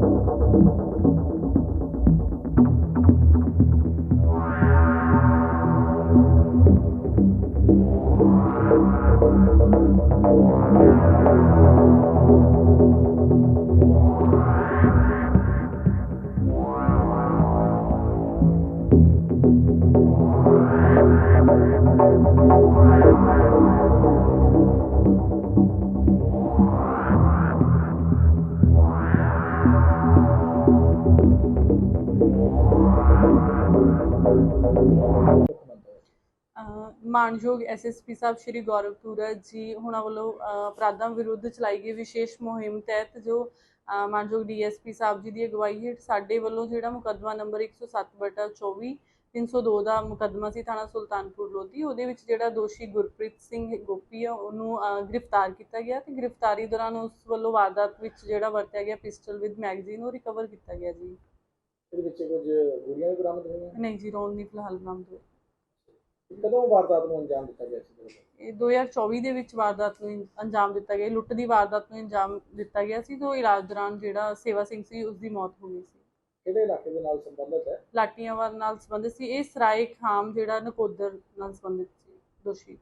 Thank ਮਾਨਯੋਗ SSP ਸਾਹਿਬ ਸ਼੍ਰੀ ਗੌਰਵ ਧੂਰਤ ਜੀ ਹੁਣਾਂ ਵੱਲੋਂ ਅਪਰਾਧਾਂ ਵਿਰੁੱਧ ਚਲਾਈ ਗਈ ਵਿਸ਼ੇਸ਼ ਮੁਹਿੰਮ ਤਹਿਤ ਜੋ, ਅਹ ਮਾਨਯੋਗ ਡੀਐਸਪੀ ਸਾਹਿਬ ਜੀ ਦੀ ਅਗਵਾਈ ਹੇਠ ਸਾਡੇ ਵੱਲੋਂ ਜਿਹੜਾ ਮੁਕੱਦਮਾ ਨੰਬਰ 107/24 302 ਦਾ ਮੁਕੱਦਮਾ ਸੀ ਥਾਣਾ ਸੁਲਤਾਨਪੁਰ ਲੋਧੀ, ਉਹਦੇ ਵਿੱਚ ਜਿਹੜਾ ਦੋਸ਼ੀ ਗੁਰਪ੍ਰੀਤ ਸਿੰਘ ਗੋਪੀ ਆ, ਉਹਨੂੰ ਗ੍ਰਿਫਤਾਰ ਕੀਤਾ ਗਿਆ ਤੇ ਗ੍ਰਿਫਤਾਰੀ ਦੌਰਾਨ ਉਸ ਵੱਲੋਂ ਵਾਰਦਾਤ ਵਿੱਚ ਜਿਹੜਾ ਵਰਤਿਆ ਗਿਆ ਪਿਸਟਲ ਵਿਦ ਮੈਗਜ਼ੀਨ, ਉਹ ਰਿਕਵਰ ਕੀਤਾ ਗਿਆ ਜੀ। ਵਿੱਚ ਕੁਝ ਗੋਲੀਆਂ ਵੀ ਬਰਾਮਦ ਹੋਈਆਂ? ਨਹੀਂ ਜੀ ਰੋਲ ਨਹੀਂ ਫਿਲਹਾਲ ਬਰਾਮਦ ਹੋਏ। ਕਦੋਂ ਵਾਰਦਾਤ ਨੂੰ ਅੰਜਾਮ ਦਿੱਤਾ ਗਿਆ ਸੀ? ਤੁਹਾਡੇ ਇਹ 2024 ਦੇ ਵਿੱਚ ਵਾਰਦਾਤ ਨੂੰ ਅੰਜਾਮ ਦਿੱਤਾ ਗਿਆ। ਲੁੱਟ ਦੀ ਵਾਰਦਾਤ ਨੂੰ ਅੰਜਾਮ ਦਿੱਤਾ ਗਿਆ ਸੀ ਤੋਂ ਇਲਾਜ ਦੌਰਾਨ ਜਿਹੜਾ ਸੇਵਾ ਸਿੰਘ ਸੀ ਉਸ ਦੀ ਮੌਤ ਹੋ ਗਈ ਸੀ। ਕਿਹੜੇ ਇਲਾਕੇ ਦੇ ਨਾਲ ਸੰਬੰਧਿਤ ਹੈ? ਲਾਟੀਆਂਵਾਲ ਨਾਲ ਸੰਬੰਧਿਤ ਸੀ। ਇਹ ਸਰਾਏ ਖਾਮ ਜਿਹੜਾ ਨਕੋਦਰ ਨਾਲ ਸੰਬੰਧਿਤ ਸੀ ਦੋਸ਼ੀ।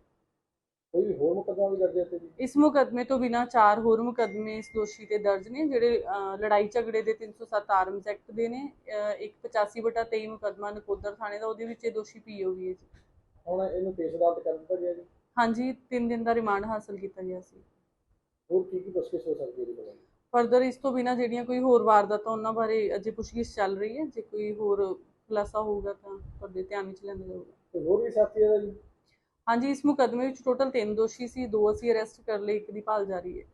ਕੋਈ ਵੀ ਹੋਰ ਮੁਕੱਦਮਾ ਵੀ ਦਰਜ ਹੈ ਤੇ ਜੀ? ਇਸ ਮੁਕੱਦਮੇ ਤੋਂ ਬਿਨਾਂ ਚਾਰ ਹੋਰ ਮੁਕੱਦਮੇ ਇਸ ਦੋਸ਼ੀ ਤੇ ਦਰਜ ਨੇ ਜਿਹੜੇ ਲੜਾਈ ਝਗੜੇ ਦੇ 307 ਆਰਮਸ ਐਕਟ ਦੇ ਨੇ ਇੱਕ 85 ਬਟਾ 23 ਮੁਕੱਦਮਾ ਨਕੋਦਰ ਥਾਣੇ ਦਾ ਉਹਦੇ ਵਿੱਚ ਇਹ ਦੋਸ਼ੀ ਪੀਓਵੀ ਹੈ ਜੀ। ਹੁਣ ਇਹਨੂੰ ਪੇਸ਼ ਅਦਾਲਤ ਕਰ ਦਿੱਤਾ ਗਿਆ ਜੀ? ਹਾਂਜੀ 3 ਦਿਨ ਦਾ ਰਿਮਾਂਡ ਹਾਸਲ ਕੀਤਾ ਗਿਆ ਸੀ। ਹੋਰ ਕੀ ਕੀ ਪੁੱਛਗਿੱਛ ਹੋ ਸਕਦੀ ਹੈ ਇਹਦੇ ਬਾਰੇ ਫਰਦਰ ਇਸ ਤੋਂ ਬਿਨਾਂ ਜਿਹੜੀਆਂ ਕੋਈ ਹੋਰ ਵਾਰਦਾਤਾਂ ਉਹਨਾਂ ਬਾਰੇ ਅਜੇ ਪੁੱਛਗਿੱਛ ਚੱਲ ਰਹੀ ਹੈ ਜੇ ਕੋਈ ਹੋਰ ਖੁਲਾਸਾ ਹੋਊਗਾ ਤਾਂ ਤੁਹਾਡੇ ਧਿਆਨ ਵਿੱਚ ਲਿਆਂਦਾ ਜਾਊਗਾ ਤੇ ਹੋਰ ਵੀ ਸਾਥੀ ਇਹਦਾ ਜੀ? ਹਾਂਜੀ, ਇਸ ਮੁਕੱਦਮੇ ਵਿੱਚ ਟੋਟਲ 3 ਦੋਸ਼ੀ ਸੀ, ਦੋ ਅਸੀਂ ਅਰੈਸਟ ਕਰ ਲਏ, ਇੱਕ ਦੀ ਭਾਲ ਜਾਰੀ ਹੈ।